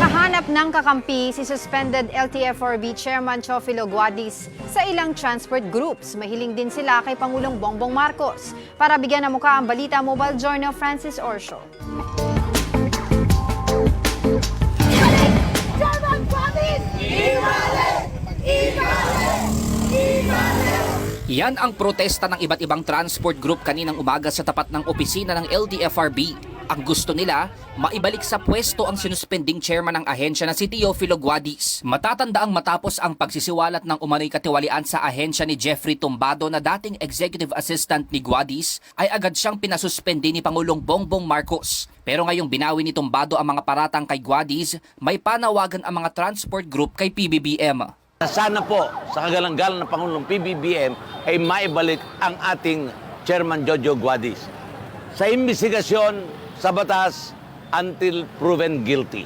Nakahanap ng kakampi si suspended LTFRB Chairman Chofilo Guadis sa ilang transport groups. Mahiling din sila kay Pangulong Bongbong Marcos. Para bigyan ng muka ang balita, Mobile Journal Francis Orsho. Yan ang protesta ng iba't ibang transport group kaninang umaga sa tapat ng opisina ng LTFRB. Ang gusto nila, maibalik sa pwesto ang sinuspending chairman ng ahensya na si Teofilo Guadis. Matatandaang matapos ang pagsisiwalat ng umano'y katiwalian sa ahensya ni Jeffrey Tumbado na dating executive assistant ni Guadis, ay agad siyang pinasuspende ni Pangulong Bongbong Marcos. Pero ngayong binawi ni Tumbado ang mga paratang kay Guadis, may panawagan ang mga transport group kay PBBM. Sana po sa kagalang-galang ng Pangulong PBBM ay maibalik ang ating Chairman Jojo Guadis sa imbestigasyon sa batas until proven guilty.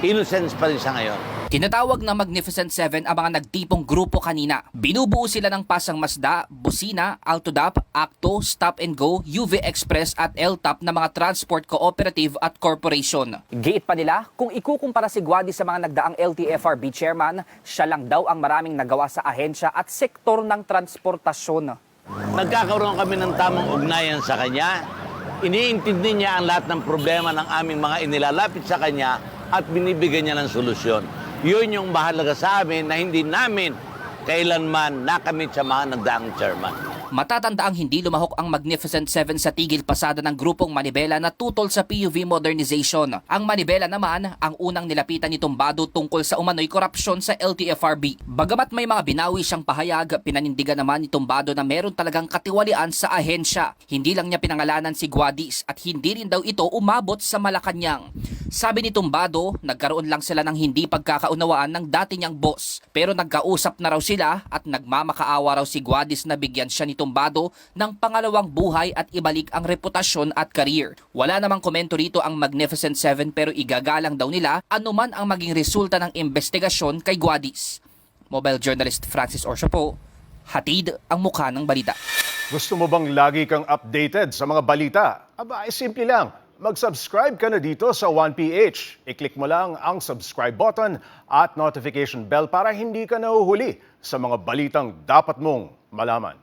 Innocence pa rin siya ngayon. Tinatawag na Magnificent Seven ang mga nagtipong grupo kanina. Binubuo sila ng Pasang Masda, Busina, Altodap, Acto, Stop and Go, UV Express at LTAP na mga transport cooperative at corporation. Giit pa nila, kung ikukumpara si Guadi sa mga nagdaang LTFRB chairman, siya lang daw ang maraming nagawa sa ahensya at sektor ng transportasyon. Nagkakaroon kami ng tamang ugnayan sa kanya. Iniintindi niya ang lahat ng problema ng aming mga inilalapit sa kanya at binibigyan niya ng solusyon. Yun yung mahalaga sa amin na hindi namin kailanman nakamit sa mga nagdaang chairman. Matatanda ang hindi lumahok ang Magnificent Seven sa tigil pasada ng grupong Manibela na tutol sa PUV modernization. Ang Manibela naman ang unang nilapitan ni Tumbado tungkol sa umano'y korupsyon sa LTFRB. Bagamat may mga binawi siyang pahayag, pinanindigan naman ni Tumbado na meron talagang katiwalian sa ahensya. Hindi lang niya pinangalanan si Guadis at hindi rin daw ito umabot sa Malacanang. Sabi ni Tumbado, nagkaroon lang sila ng hindi pagkakaunawaan ng dati niyang boss. Pero nagkausap na raw sila at nagmamakaawa raw si Guadis na bigyan siya ni Tumbado ng pangalawang buhay at ibalik ang reputasyon at career. Wala namang komento rito ang Magnificent Seven pero igagalang daw nila anuman ang maging resulta ng investigasyon kay Guadis. Mobile journalist Francis Orsho po, hatid ang mukha ng balita. Gusto mo bang lagi kang updated sa mga balita? Aba, ay simple lang. Mag-subscribe ka na dito sa 1PH. I-click mo lang ang subscribe button at notification bell para hindi ka nahuhuli sa mga balitang dapat mong malaman.